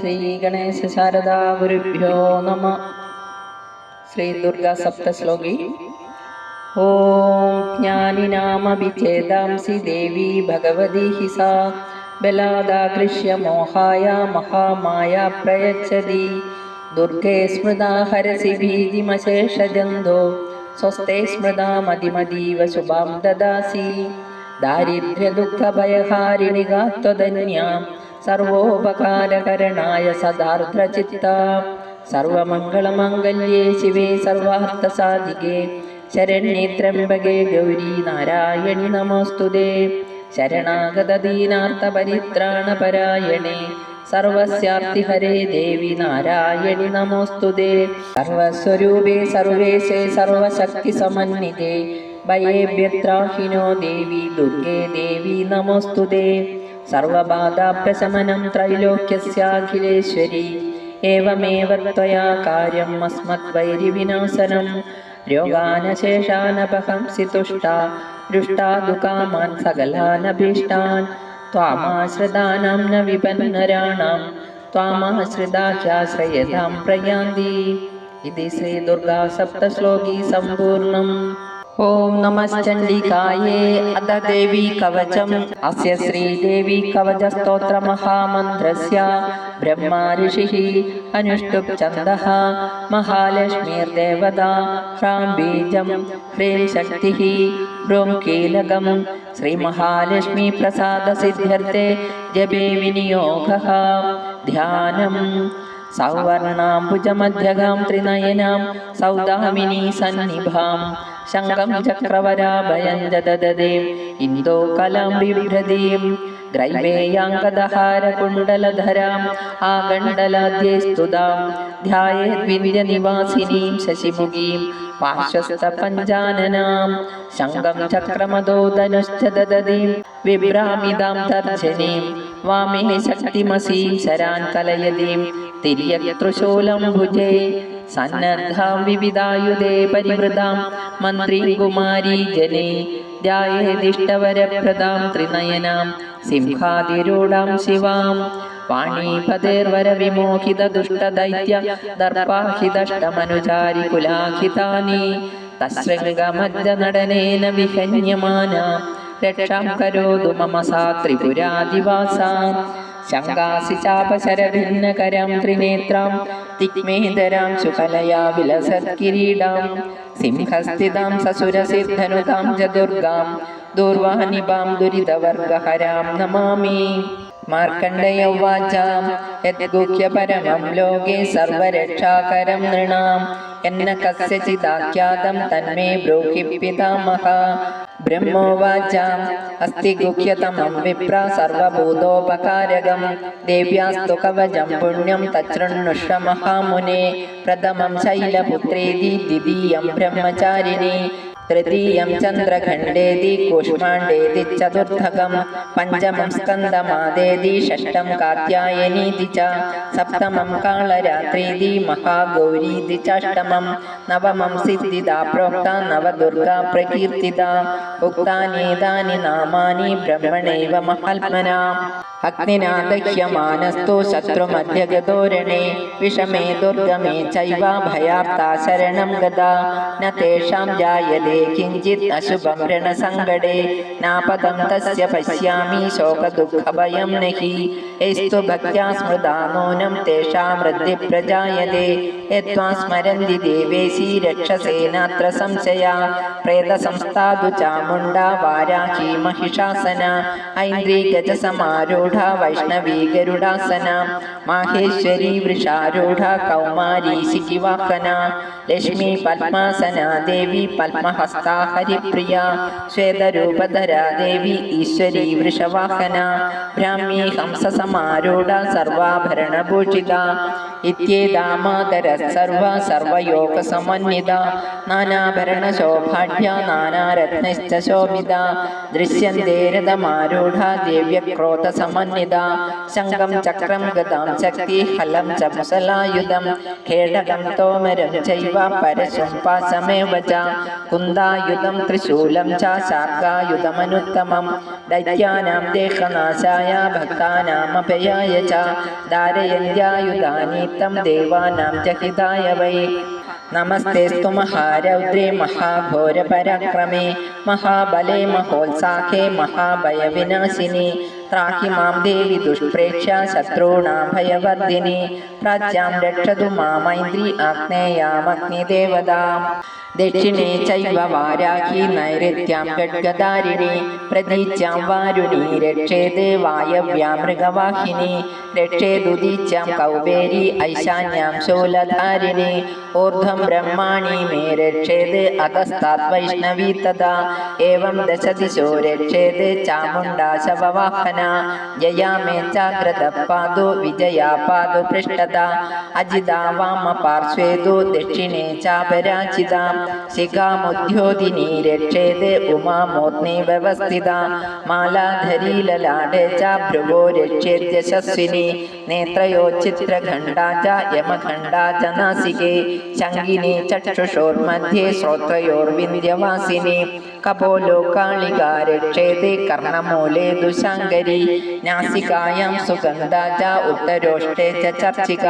ശ്രീ ഗണേശ ശാരദാ ഗുരുഭ്യോ നമ. ശ്രീ ദുർഗാ സപ്തശ്ലോകി. ഓം ജ്ഞാനിനാമഭിഛേദാംസി ദേവി ഭഗവതി ഹി സാ ബലാദാകൃഷ്യ മോഹായ മഹാമായ പ്രയച്ഛതി ദുർഗേ സ്മൃതാ ഹരസി ഭീതിമശേഷജന്തോ. സ്വസ്തേ സ്മൃതാ മതിമതീവ ശുഭാം ദദാസി. ദാരിദ്ര്യദുഃഖഭയഹാരിണികാത്വധന്യാം സർവോപകാരകരണായ സദാർദ്രചിത്ത. സർവമംഗളമംഗല്യേ ശിവേ സർവാർത്ഥസാധികേ. ശരണ്യേ ത്രംബകേ ഗൗരി നാരായണി നമോസ്തുതേ. ശരണാഗതദീനാർത്ഥപരിത്രാണപരായണേ. സർവസ്യാർത്തിഹരേ ദേവി നാരായണി നമോസ്തുതേ. സർവസ്വരൂപേ സർവേശേ സർവശക്തിസമന്വിതേ. ഭയേഭ്യത്രാഹിനോ ദേവി ദുർഗേ ദേവി നമോസ്തുതേ. സർവബാധാപ്രശമനം ത്രൈലോക്യസ്യാഖിലേശ്വരി ഏവമേവ त्वया कार्यम् अस्मद्वैरिविनाशनं रोगानशेषानपहंसि तुष्टा दृष्टा दुकामान् सकलानभीष्टान् त्वामाश्रितानां न विपन्नराणां त्वामाश्रिताचाश्रयतां प्रयान्ति इति श्रीदुर्गा सप्तश्लोकी सम्पूर्णम् ॐ नमश्चण्डिकायै अथ देवी कवचम् अस्य श्रीदेवी कवचस्तोत्रमहामन्त्रस्य। ब्रह्मा ऋषिः अनुष्टुप् छन्दः महालक्ष्मीर्देवता। ह्रां बीजं। ह्रीं शक्तिः। भ्रूं कीलकं। श्रीमहालक्ष्मीप्रसादसिद्ध्यर्थे। जपे विनियोगः। ध्यानम्। സൗവർണാംബുജമധ്യകാം ത്രിനയനാം സൗദാമിനി സന്നിഭാം. ശങ്കം ചക്രവരാഭയം ജദദേ ഇന്ദോ കലാം ബിഭ്രതീം. ഗ്രൈമേയാങ്കദഹാരകുണ്ടലധരാം ആകണ്ഡലാദ്യേ സ്തുതാം ധ്യായേദ്വിന്ദ്യനിവാസിനീം ശശിമുഖീം. പാർശ്വസ്ഥപഞ്ചാനനാം. ശങ്കം ചക്രമദോധനുശ്ച ദദതീം വിഭ്രാമിതാം തർജനീം. വാമേ ശക്തിമസീം ശരാൻ കലയതീം. തിരിയത്രശൂലം ഭുജേ. സന്നദ്ധാം വിവിധായുധേ പരിവൃതാം. മന്ത്രി കുമാരി ജനേ. ജായേതിഷ്ടവരപ്രദാം ത്രിനയനാം. സിംഹാതിരൂഢാം ശിവാം. പാണീപതേർവര വിമോഹിത ദുഷ്ടദൈത്യ ദർപ്പാഹിതഷ്ടമനുചാരി കുലാഹിതാനി. തശൃംഗമജ്ജനടനേന വിഹന്യമാന. രക്ഷാം കരോതു മമ സാ ത്രിപുരാദിവാസാം ശങ്കാസിചാപശരഭിന്നകരം ത്രിനേത്രം തിക്മേതരാം ശുകലയാ വിലസത്കിരീടാം സിംഹസ്ഥിതം സസുരസിദ്ധനുതാം ചതുർഗാം ദൂർവാനിപാം ദുരിതവർഗഹരാം നമാമി. മാർക്കണ്ഡയവാചാം യദ്ഗുഹ്യ ലോകേ സർവരക്ഷാകരം നൃണാം എന്ന കസ്യചിതാഖ്യാതം തന്മേ ബ്രൂഹി ब्रह्मोवाच अस्ति गुह्यतमं विप्रा सर्वभूतोपकारकं देव्यास्तु कवचं पुण्यं तच्छृण्णुष्व महामुने प्रथमं शैलपुत्रेति द्वितीयं ब्रह्मचारिणी तृतीयं चन्द्रखण्डेति कूष्माण्डेति चतुर्थकं पञ्चमं स्कन्दमादेति षष्ठं कात्यायनीति च सप्तमं कालरात्रीति महागौरीति चाष्टमं नवमं सिद्धिदा प्रोक्ता नवदुर्गा प्रकीर्तिता उक्तान्येतानि नामानि ब्रह्मणैव महात्मना अग्निना दह्यमानस्तु शत्रुमध्यगतोरणे विषमे दुर्गमे चैव भयार्ता शरणं गदा न तेषां जायते किञ्चित् अशुभं रणसङ्कटे नापदं तस्य पश्यामि शोकदुःखभयं न यस्तु भक्त्या स्मृता नूनं तेषां वृद्धिप्रजायते यत्त्वा स्मरन्ति देवेशी रक्षसेनात्र संशया प्रेतसंस्थादु चामुण्डा वाराही महिषासना ऐन्द्री गजसमारूढा वैष्णवी गरुडासना माहेश्वरी वृषारूढा कौमारी शिखिवाहना लक्ष्मी पद्मासना देवी पद्महस्ता हरिप्रिया श्वेतरूपधरा देवी ईश्वरी वृषवाहना ആരോട സർവാഭരണഭൂഷിത. ഇത്യേ ദാമോദര സർവ സർവയോഗ സമന്വിത നാനാഭരണ ശോഭാഢ്യ നാനാരത്നശ്ച ശോഭിത ദൃശ്യന്തേരതമാരൂഢ ദിവ്യക്രോധ സമന്വിത ശംഖം ചക്രം ഗതാം ശക്തി ഹലം ച മുസലായുധം ഖേടകം തോമരം ചൈവ പരശും പാസമേവ ച കുന്തായുധം ത്രിശൂലം ച ശാർഗായുധമനുത്തമം ദൈത്യാനാം ദേഹനാശായ ഭക്താനാമഭയായ ച ധാരയന്ത്യായുധാനി त्वं देवानां च हिताय वै। नमस्तेस्तु महारौद्रे महाघोरपराक्रमे, महाबले महोत्साहे महाभयविनाशिनि। त्राहि माँ देवि दुष्प्रेक्षा शत्रूणां भयवर्धिनि प्राच्यां रक्षतु मामैन्द्री आग्नेयामग्निदेवताम्। ദക്ഷിണേ ചൈവ വാരാഹി നൈരത്യാം ഖഡ്ഗധാരിണി പ്രതീച്ചാം വാരുണി രക്ഷേത് വായവ്യാം മൃഗവാഹിനി രക്ഷേതുദീച്യാം കൗബേരി ഐശാന്യാം ശൂലധാരിണി ഊർധ്വം ബ്രഹ്മാണി മേ രക്ഷേത് അധസ്താത് വൈഷ്ണവി തഥാ ഏവം ദശദിശോ രക്ഷേത് ചാമുണ്ടാ ശവവാഹന ജയാ മേ ജാഗ്രത പാതു വിജയാ പാതു പൃഷ്ടത അജിതാ വാമ പാർശ്വേതു ദക്ഷിണേ ചാപരാജിത ശിഖാമുദ്യോതിനി രക്ഷേത് ഉമാമോത്നി വ്യവസ്ഥിത മാലാധരീലലാടേ ച ഭ്രുവോ രക്ഷേത്യശസ്വിനി നേത്രയോ ചിത്രഖണ്ഡാ ച യമഖണ്ഡാ ച നാസികേ. ശങ്കിനി ചക്ഷുഷോർമധ്യേ ശ്രോത്രയോർവിന്ദ്യവാസിനി. കപോലോ കാളികാരക്ഷേതേ കർണമൂലേ ദുശാങ്കരി. നാസികായാം സുഗന്ധാച ഉത്തരോഷ്ടേ ച ചർച്ചിക.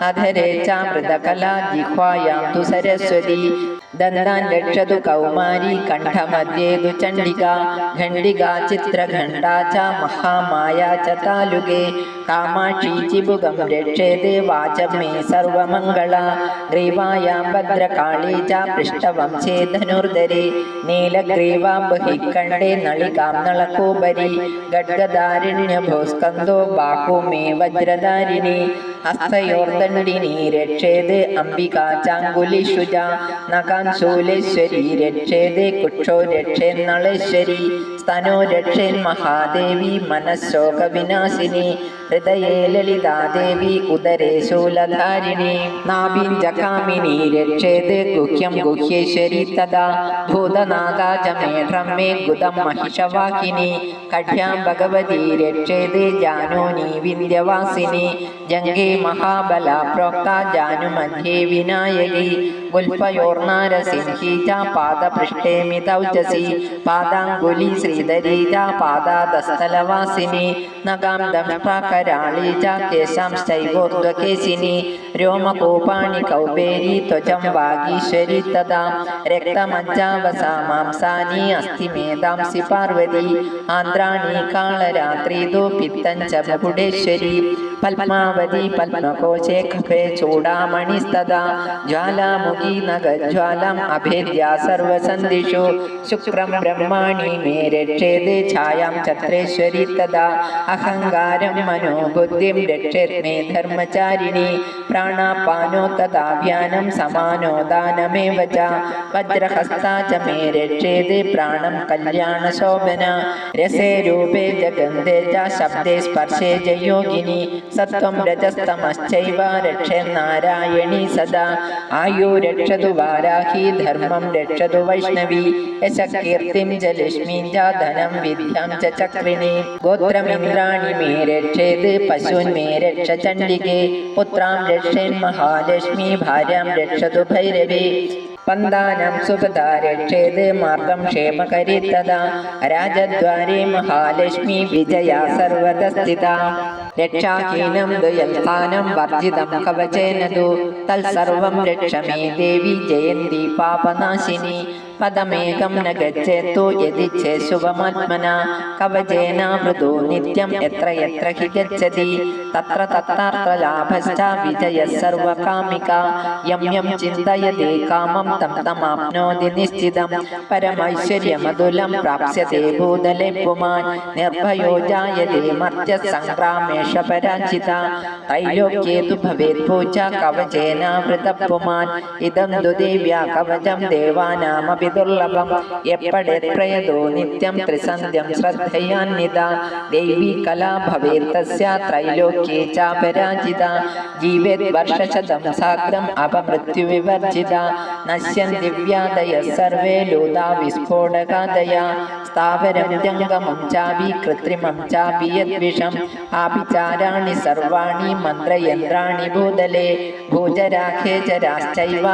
അധരേ ചാമൃതകലാ മൃതകലാ ജിഹ്വായാം തു സരസ്വതി. ദന്താൻ രക്ഷതു കൗമാരി കണ്ഠമധ്യേ ദുചണ്ഡിക ചണ്ഡിക. ഖണ്ഡികാ ചിത്രഖണ്ഡാ ച മഹാമായ ച താലുകേ. കാമാക്ഷി ചിബുകം വാചം വാചമേ സർവമംഗള. ഗ്രീവായാം ഭദ്രകാളീ ച പൃഷ്ഠവംശേ ധനുർധരേ. നീലഗ്രീവാംബഹി കണ്ഠേ നളികാം നളകൂപരി ഖഡ്ഗധാരിണ്യഭോസ്കന്ധോ ബാഹു മേ വജ്രധാരിണി ഹസ്തയോർദണ്ഡിനി രക്ഷേത് അംബികാ ചാങ്കുലിഷുജ നഖാൻ ശൂലേശ്വരി രക്ഷേത് കുക്ഷോ രക്ഷേൻ സ്തനോ രക്ഷേൻ മഹാദേവി മനഃശോക വിനാശിനി ഹൃദയേ ലളിതാദേവി ഉദരേ ശൂലധാരിണി. നാഭിഞ്ചകാമിനി രക്ഷേത് ഗുഹ്യം ഗുഹ്യേശ്വരി തഥാ. ഭൂതനാഗാജമേഢം മേ ഗുദം മഹിഷവാഹിനി. കഠ്യാം ഭഗവതി രക്ഷേത് ജാനോനി വിന്ധ്യവാസിനി. ജംഗേ മഹാബല പ്രോക്ത ജാനുമധ്യേ വിനായകി. പാദപൃഷ്ഠേ മിതൗജസി പാദാങ്കുലി ശ്രീധരി ച പാദാദസ്ഥലവാസിനി. നഗാം ദംഷ്ട്രാകരാളി കേശാം കേശാംശ്ചൈവോർധ്വകേശിനി രോമകൂപാണി കൗബേരി ത്വചം വാഗീശ്വരി തഥാ. രക്തമജ്ജാവസാ മാംസാനി അസ്ഥിമേധാംസി പാർവതി. ആന്ധ്രാണി കാളരാത്രിദോ പിത്തം ച ബഹുടേശ്വരി പത്മാവതി പത്മകോശേ കഫേ ചൂടാമണിസ്തദാ ജ്വാലാമുഖി നഗജ്വാലം അഭേദ്യ സർവസന്ധിഷു. ശുക്രം ബ്രഹ്മാണി മേ രക്ഷേത് ഛായാം ചത്രേശ്വരി തഥാ അഹങ്കാരം മനോബുദ്ധിം രക്ഷേത് മേ ധർമ്മചാരിണി. പ്രാണാപാനോ തഥാ വ്യാനം സമാനോ ദാനമേവ ച. വജ്രഹസ്താ ച മേ രക്ഷേത് പ്രാണം കല്യാണശോഭന രസേ രൂപേ ജഗന്ധേ ച. ശബ്ദേ സ്പർശേ ജ യോഗിനി. സത്വം രജസ്തമശ്ചൈവ രക്ഷേന്നാരായണി സദാ. ആയോ രക്ഷതു വാരാഹി ധർമ്മം രക്ഷതു വൈഷ്ണവി. യശകീർത്തിം ച ലക്ഷ്മീം ച ധനം വിദ്യാം ച ചക്രിണി. ഗോത്രമിന്ദ്രാണി മേ രക്ഷേത് പശൂൻ മേ രക്ഷ ചണ്ഡികേ. പുത്രാം രക്ഷേൻ മഹാലക്ഷ്മി ഭാര്യാം രക്ഷതു ഭൈരവി. പന്താനം സുഭദാ രക്ഷേത് മാർഗം ക്ഷേമകരിത്തത. രാജദ്വാരി മഹാലക്ഷ്മി വിജയ സർവതസ്ഥിത രക്ഷാഹീനം ദുയൽസ്ഥാനം വർജിതം കവചേനതു. തൽസർവം രക്ഷ ദേവി ജയന്തി പാപനാശിനി. പദമേകം നഗച്ചേത്തു യതിച്ചേ ശുഭമാത്മന കവചേനാവൃതോ നിത്യം എത്ര എത്ര ഹി ഗച്ഛതി. തത്ര തത്താർത്ഥലാഭശ്ച വിജയ സർവകാമിക. യം യം ചിന്തയതി കാമം തം തമാപ്നോതി നിശ്ചിതം. പരമൈശ്വര്യമതുലം പ്രാപ്സ്യത്തെ ഭൂതലെ പുമാൻ. നിർഭയോ ജായതി മർത്യ സംഗ്രാമേഷ പരാജിത. ത്രൈലോക്യേ തു ഭവേത് പൂജ കവചേനാവൃത പുമാൻ ഇതം ദുദേവ്യ കവചം ദേവാനാമപി വിദുർലഭം എപ്പടെത്രയതോ നിത്യം ത്രിസന്ധ്യം ശ്രദ്ധയാന്വിത ദേവി കലാ ഭവേത്തസ്യ ത്രൈലോക്യേ ചാപരാജിത. ജീവേത് വർഷശതം സാഗ്രം അപമൃത്യുവിവർജിത. നശ്യൻ ദിവ്യാദയ സർവേ ലോതാ വിസ്ഫോടകാദയ. സ്ഥാവരം ജംഗമം ചാപി കൃത്രിമം ചാപി യദ്വിഷം. ആപിചാരാണി സർവാണി മന്ത്രയന്ത്രാണി ഭൂതലേ. ജലജാശ്ചൗപദേശിക ചരാശ്ചൈവ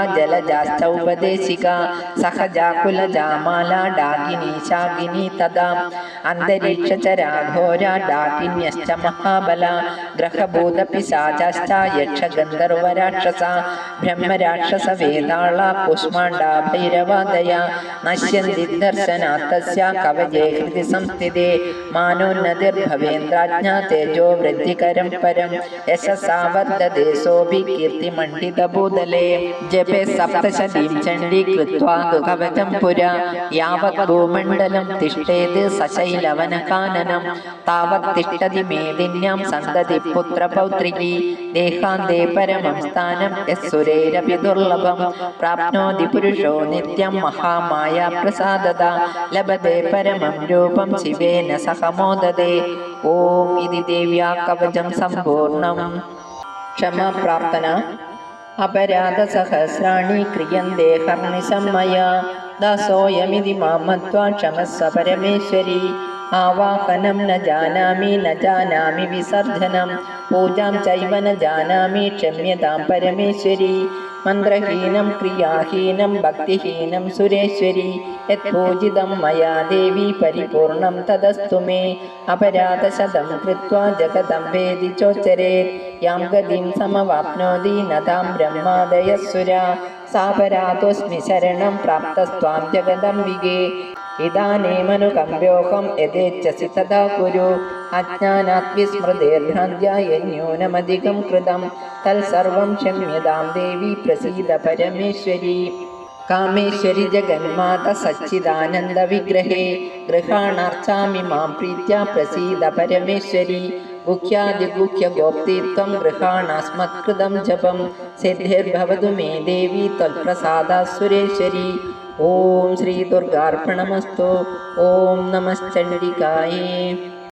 കീർത്തിമണ്ഡിതഭൂതലേ ജപേ സപ്തശതീം ചണ്ഡീ കൃത്വാ കവചം പുര. യാവത് ഭൂമണ്ഡലം തിഷ്ടേത് സശൈലവനകാനനം. താവത് തിഷ്ടതി മേദിന്യാം സന്തതി പുത്രപൗത്രികി. ദേഹാന്തേ പരമം സ്ഥാനം യസ്സുരേരപി ദുർലഭം പ്രാപ്നോതി പുരുഷോ നിത്യം മഹാമായ പ്രസാദത ലഭത്തെ പരമം രൂപം ശിവേന സഹമോദതേ. ഓം ഇതി ദേവ്യാ കവചം സമ്പൂർണം ക്ഷമാപ്രാർത്ഥന. അപരാധസഹസ്രാണി ക്രിയന്തേ ഹർണിസമ്മയ ദാസോയമിതി മാമത്വാ ക്ഷമസ്സ പരമേശ്വരി ആവാഹനം ന ജാനാമി ന ജാനാമി വിസർജനം പൂജാം ചൈവ ന ജാനാമി ക്ഷമ്യതാം പരമേശ്വരി മന്ത്രഹീനം ക്രിയാഹീനം ഭക്തിഹീനം സുരേശ്വരി യത്പൂജിതം മയാ ദേവി പരിപൂർണം തദസ്തു മേ അപരാധശതം കൃത്വാ ജഗതം വേദിച്ചോച്ചരേത് യാം ഗതിം സമവാപ്നോതി നതാം ബ്രഹ്മാദയസുര സാപരാതോസ്മി ശരണം പ്രാപ്തസ്വാം ജഗദംബികേ ഇതാനേമനുകമ്പ്യോഹം യഥേച്ഛസി തഥാ കുരു അജ്ഞാനാത് വിസ്മൃതിർഭ്രാന്ത്യായന്യൂനമധികം കൃതം തത്സർവം ക്ഷമ്യതാം ദേവി പ്രസീത പരമേശ്വരി കാമേശ്വരി ജഗന്മാത സച്ചിദാനന്ദ വിഗ്രഹേ ഗൃഹാണാർച്ചാമി മാം പ്രീത്യ പ്രസീത പരമേശ്വരി माँ प्रीत्या प्रसीद परमेश्वरी गुह्यादिगुह्यगोप्तित्वं गृहाणास्मत्कृतं जपं। सिद्धिर्भवतु मे देवी त्वत्प्रसादा सुरेश्वरी ॐ श्रीदुर्गार्पणमस्तु ॐ नमश्चण्डिकायै